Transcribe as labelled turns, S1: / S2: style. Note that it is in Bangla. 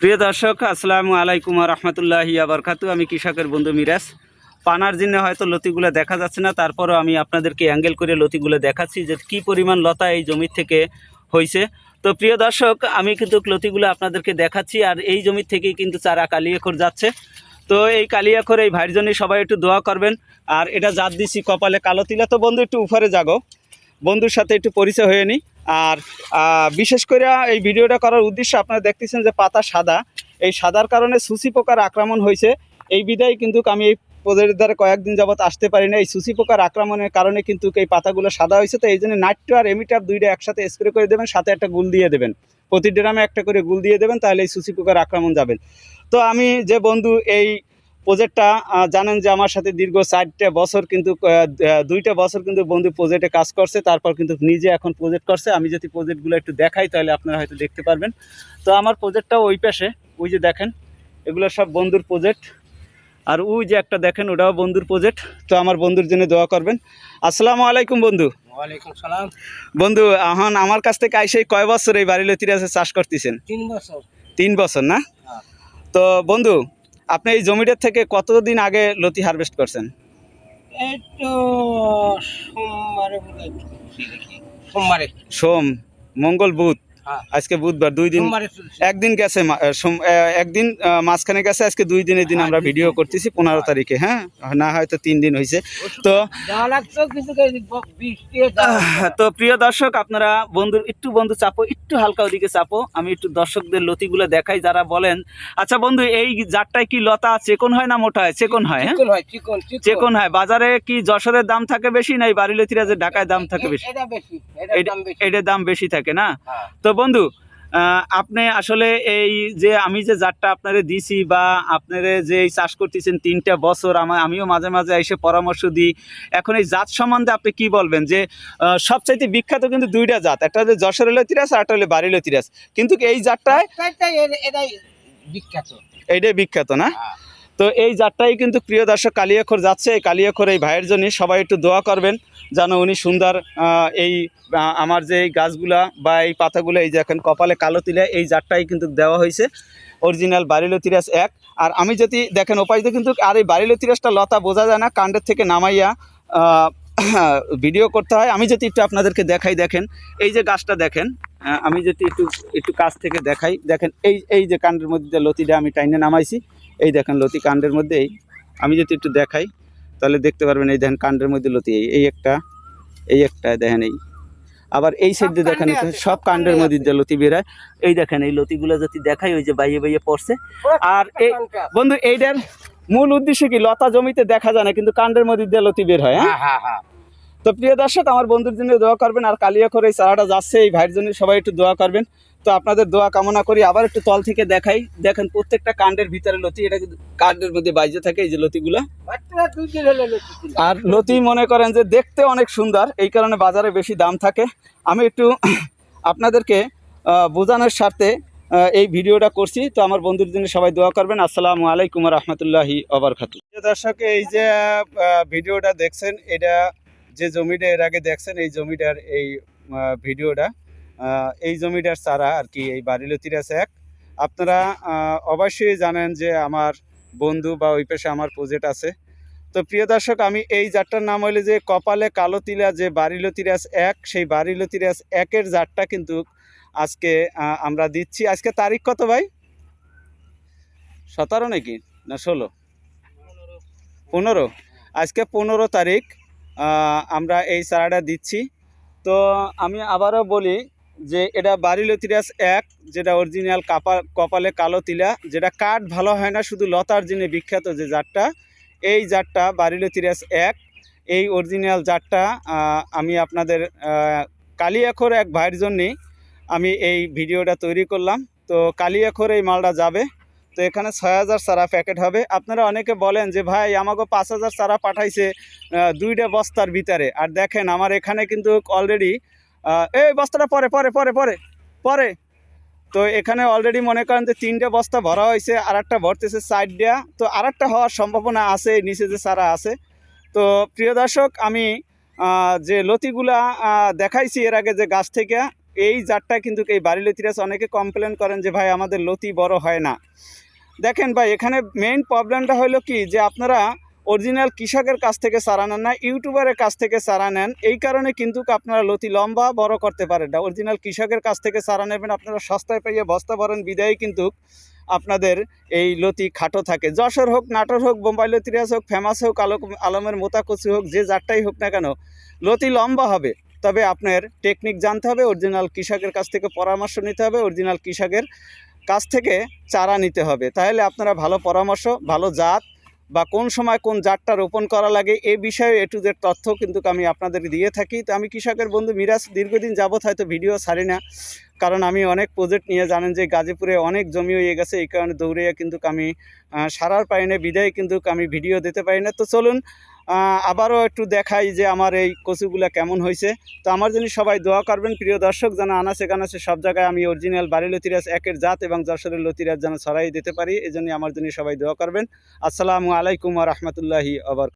S1: প্রিয় দর্শক, আসসালামু আলাইকুম রহমতুল্লাহি আবরকাতু আমি কৃষকের বন্ধু মিরাজ। পানার জন্য হয়তো লতিগুলো দেখা যাচ্ছে না, তারপরও আমি আপনাদেরকে অ্যাঙ্গেল করে লতিগুলো দেখাচ্ছি যে কী পরিমাণ লতা এই জমির থেকে হয়েছে তো প্রিয় দর্শক, আমি কিন্তু লতিগুলো আপনাদেরকে দেখাচ্ছি, আর এই জমির থেকেই কিন্তু চারা কালিয়াখর যাচ্ছে। তো এই কালিয়াখর, এই ভাইয়ের জন্য সবাই একটু দোয়া করবেন। আর এটা জাত দিছি কপালে কালো তিলা। তো বন্ধু, একটু উপরে জাগো। বন্ধুর সাথে একটু পরিচয় হয়ে নিই। আর বিশেষ করে এই ভিডিওটা করার উদ্দেশ্য আপনারা দেখতেছেন যে পাতা সাদা। এই সাদার কারণে সুসি পোকার আক্রমণ হয়েছে এই বিদায় কিন্তু আমি এই পদের দ্বারা কয়েকদিন যাবত আসতে পারি না এই সুসি পোকার আক্রমণের কারণে কিন্তু এই পাতাগুলো সাদা হয়েছে তো এই জন্য নাইট্রো আর এমিটাপ দুইটা একসাথে স্প্রে করে দেবেন, সাথে একটা গুল দিয়ে দেবেন। প্রতি ড্রামে একটা করে গুল দিয়ে দেবেন, তাহলে এই সুসি পোকার আক্রমণ যাবেন তো আমি যে বন্ধু এই প্রজেক্টটা জানেন যে আমার সাথে দীর্ঘ চারটে বছর কিন্তু দুইটা বছর কিন্তু বন্ধু প্রজেক্টে কাজ করছে তারপর কিন্তু নিজে এখন প্রজেক্ট করছে। আমি যদি প্রজেক্টগুলো একটু দেখাই তাহলে আপনারা হয়তো দেখতে পারবেন। তো আমার প্রজেক্টটাও ওই পাশে ওই যে দেখেন এগুলো সব বন্ধুর প্রজেক্ট আর ওই যে একটা দেখেন ওটাও বন্ধুর প্রজেক্ট তো আমার বন্ধুর জন্য দোয়া করবেন। আসসালামু আলাইকুম বন্ধু।
S2: ওয়ালাইকুম সালাম।
S1: বন্ধু এখন আমার কাছ থেকে আইসে কয় বছর এই বাড়ি লতিরাজে চাষ করতেছেন?
S2: তিন বছর।
S1: তিন বছর না?
S2: হ্যাঁ।
S1: তো বন্ধু আপনি এই জমিটার থেকে কতদিন আগে লতি হারভেস্ট করছেন?
S2: সোমবারে।
S1: সোম মঙ্গল বুধ। আজকে বুধবার দুই দিন একদিন গেছে একদিন মাঝখানে গেছে আজকে দুই দিনের দিন
S2: হ্যাঁ,
S1: আমরা ভিডিও করতেছি পনেরো তারিখে হ্যাঁ? না হয়তো তিন দিন হয়েছে। তো তো প্রিয় দর্শক আপনারা বন্ধুর একটু বন্ধু চাপো একটু হালকা ওদিকে চাপো। আমি একটু দর্শকদের লতিগুলো দেখাই যারা বলেন আচ্ছা বন্ধু এই জাতটায় কি লতা চেকন হয় না মোটা হয়? চেকন হয় হ্যাঁ?
S2: চিকন হয়
S1: হয়। বাজারে কি যশোরের দাম থাকে বেশি না এই বাড়ি যে ঢাকায় দাম থাকে বেশি?
S2: এটা বেশি। এটার দাম বেশি
S1: থাকে না?
S2: হ্যাঁ।
S1: তো বন্ধু আপনি আসলে এই যে আমি যে জাতটা আপনারে দিছি বা আপনারে যে এই চাষ করতেছেন তিনটা বছর আমার আমিও মাঝে মাঝে এসে পরামর্শ দিই। এখন এই জাত সম্বন্ধে আপনি কি বলবেন? যে সবচাইতে বিখ্যাত কিন্তু দুইটা জাত একটা হচ্ছে যশোর লতিরাস আর একটা হলো বাড়ি লতিরাস কিন্তু এই জাতটায়
S2: এটাই এটাই বিখ্যাত।
S1: এইটাই বিখ্যাত না?
S2: হ্যাঁ।
S1: তো এই জাতটাই কিন্তু প্রিয় দর্শক কালিয়াখর যাচ্ছে। এই কালিয়াখর এই ভাইয়ের জন্য সবাই একটু দোয়া করবেন যেন উনি সুন্দর এই আমার যে এই গাছগুলা বা এই পাতাগুলো, এই যে এখন কপালে কালো তিলে, এই জাতটাই কিন্তু দেওয়া হয়েছে। অরিজিনাল বারিলো তিরাস এক। আর আমি যদি দেখেন, ওপাশে কিন্তু আর এই বারিলো তিরাসটা লতা বোঝা যায় না, কাণ্ডের থেকে নামাইয়া ভিডিও করতে হয়। আমি যদি একটু আপনাদেরকে দেখাই, দেখেন, এই যে গাছটা দেখেন আমি যদি একটু একটু কাছ থেকে দেখাই। দেখেন, এই এই যে কাণ্ডের মধ্যে লতিটা আমি টাইনে নামাইছি। এই দেখেন লতি কাণ্ডের মধ্যেই আমি যদি একটু দেখাই তাহলে দেখতে পারবেন এই দেখেন কাণ্ডের মধ্যে লতি এই এই একটা এই একটা দেখেন এই। আবার এই সাইড দিয়ে দেখেন সব কাণ্ডের মধ্যে। দিয়ে লতি বেরোয় এই দেখেন এই লতিগুলো যদি দেখাই ওই যে বাইয়ে বাইয়ে পড়ছে। আর এই বন্ধু এইটার মূল উদ্দেশ্য কি? লতা জমিতে দেখা যায় না কিন্তু কাণ্ডের মধ্যে দিয়ে লতি বের হয় হ্যাঁ?
S2: হ্যাঁ হ্যাঁ হ্যাঁ।
S1: তো প্রিয় দর্শক আমার বন্ধুর জন্য দোয়া করবেন আর কালিয়াখর এই চারাটা যাচ্ছে এই ভাইয়ের জন্য সবাই একটু দোয়া করবেন। তো আপনাদের দোয়া কামনা করি, আবার একটু তল থেকে দেখাই। দেখেন প্রত্যেকটা কাণ্ডের ভিতরে লতি, এটা কাণ্ডের মধ্যে বাইজে থাকে, এই যে লতিগুলা। আর লতি মনে করেন যে দেখতে অনেক সুন্দর, এই কারণে বাজারে বেশি দাম থাকে। আমি একটু আপনাদেরকে বোঝানোর স্বার্থে এই ভিডিওটা করছি। তো আমার বন্ধুর জন্য সবাই দোয়া করবেন। আসসালামু আলাইকুম রহমতুল্লাহি অবরকাতু দর্শক, এই যে ভিডিওটা দেখছেন, এটা যে জমিটা এর আগে দেখছেন, এই জমিটার এই ভিডিওটা। এই জমিটার চারা আর কি, এই বাড়িলতির আছে এক। আপনারা অবশ্যই জানেন যে আমার বন্ধু বা ওই পেশে আমার প্রজেক্ট আছে। তো প্রিয় দর্শক, আমি এই জাতটার নাম হইলে যে কপালে কালো তিলা, যে বারিলো তিরাস এক, সেই বারিলো তিরাস একের জাতটা কিন্তু আজকে আমরা দিচ্ছি। আজকে তারিখ কত ভাই? সতেরো নাকি? না, ষোলো? পনেরো। আজকে পনেরো তারিখ আমরা এই চারাটা দিচ্ছি। তো আমি আবারও বলি যে এটা বারিলো তিরাস এক, যেটা অরিজিনাল কাপা, কপালে কালো তিলা, যেটা কাঠ ভালো হয় না, শুধু লতার জন্য বিখ্যাত যে জাতটা। এই জাতটা বারিলো তিরাস এক। এই অরিজিনাল জাতটা আমি আপনাদের কালিয়াখর এক ভাইয়ের জন্যে আমি এই ভিডিওটা তৈরি করলাম। তো কালিয়াখর এই মালটা যাবে। তো এখানে ছয় হাজার চারা প্যাকেট হবে। আপনারা অনেকে বলেন যে, ভাই, আমাকে পাঁচ হাজার চারা পাঠাইছে দুইটা বস্তার ভিতরে। আর দেখেন, আমার এখানে কিন্তু অলরেডি এই বস্তাটা পরে পরে পরে পরে পরে। তো এখানে অলরেডি মনে করেন যে তিনটে বস্তা ভরা হয়েছে আর একটা ভরতেছে সাইড দেওয়া তো আর একটা হওয়ার সম্ভাবনা আছে নিচে যে সারা আছে। তো প্রিয় দর্শক, আমি যে লতিগুলা দেখাইছি এর আগে যে গাছ থেকে, এই জাতটা কিন্তু এই বাড়ি লতিরাজ অনেকে কমপ্লেন করেন যে, ভাই, আমাদের লতি বড় হয় না। দেখেন ভাই, এখানে মেইন প্রবলেমটা হলো কি? যে আপনারা অরিজিনাল কৃষকের কাছ থেকে চারা নেন না, ইউটিউবারের কাছ থেকে চারা নেন। এই কারণে কিন্তু আপনারা লতি লম্বা বড় করতে পারেন না। অরিজিনাল কৃষকের কাছ থেকে চারা নেবেন, আপনারা সস্তায় পাইয়ে বস্তা ভরেন। বিদায় কিন্তু আপনাদের এই লতি খাটো থাকে। যশোর হোক, নাটোর হোক, বোম্বাই লতিরাজ হোক, ফেমাস হোক, আলোক আলমের মোতাকচি হোক, যে জাতটাই হোক না কেন, লতি লম্বা হবে। তবে আপনার টেকনিক জানতে হবে, অরিজিনাল কৃষকের কাছ থেকে পরামর্শ নিতে হবে, অরিজিনাল কৃষকের কাছ থেকে চারা নিতে হবে। তাহলে আপনারা ভালো পরামর্শ, ভালো জাত বা কোন সময় কোন জাতটা রোপণ করা লাগে, এ বিষয়ে এ টু জেড তথ্য কিন্তু আমি আপনাদের দিয়ে থাকি। তো আমি কৃষকের বন্ধু মিরাজ, দীর্ঘদিন যাবৎ হয়তো ভিডিও ছাড়ি না, কারণ আমি অনেক প্রজেক্ট নিয়ে জানেন যে গাজীপুরে অনেক জমি হয়ে গেছে, এই কারণে দৌড়ে কিন্তু আমি সারার পাই না বিদায় কিন্তু আমি ভিডিও দিতে পারি না। তো চলুন আবারও একটু দেখাই যে আমার এই কচুগুলা কেমন হয়েছে। তো আমার জন্য সবাই দোয়া করবেন, প্রিয় দর্শক, যেন আনাচে কানাচে সব জায়গায় আমি অরিজিনাল বাড়ি লতিরাজ একের জাত এবং যশোরের লতিরাজ যেন ছড়াই দিতে পারি এই জন্য আমার জন্য সবাই দোয়া করবেন। আসসালামু আলাইকুম রহমতুল্লাহি আবার